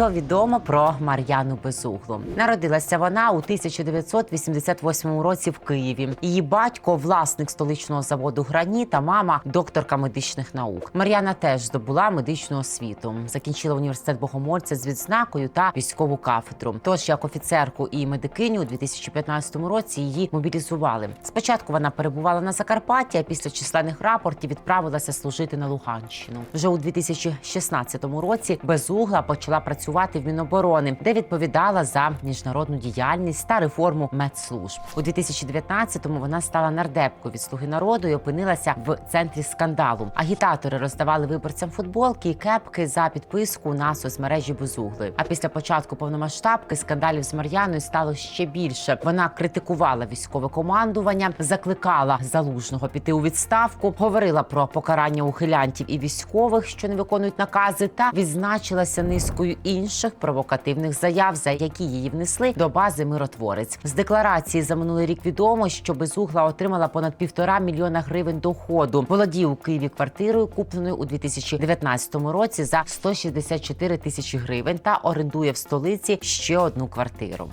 що відомо про Мар'яну Безуглу. Народилася вона у 1988 році в Києві. Її батько власник столичного заводу Граніт, а мама докторка медичних наук. Мар'яна теж здобула медичну освіту. Закінчила університет Богомольця з відзнакою та військову кафедру. Тож як офіцерку і медикиню у 2015 році її мобілізували. Спочатку вона перебувала на Закарпатті, а після численних рапортів відправилася служити на Луганщину. Вже у 2016 році безугла почала працювати в Міноборони, де відповідала за міжнародну діяльність та реформу медслужб. У 2019-му вона стала нардепкою від слуги народу і опинилася в центрі скандалу. Агітатори роздавали виборцям футболки і кепки за підписку на соцмережі безугли. А після початку повномасштабки скандалів з Мар'яною стало ще більше. Вона критикувала військове командування, закликала залужного піти у відставку, говорила про покарання ухилянтів і військових, що не виконують накази, та відзначилася низкою інших провокативних заяв, за які її внесли до бази миротворець. З декларації за минулий рік відомо, що безугла отримала понад півтора мільйона гривень доходу. Володіє у Києві квартирою, купленою у 2019 році за 164 тисячі гривень, та орендує в столиці ще одну квартиру.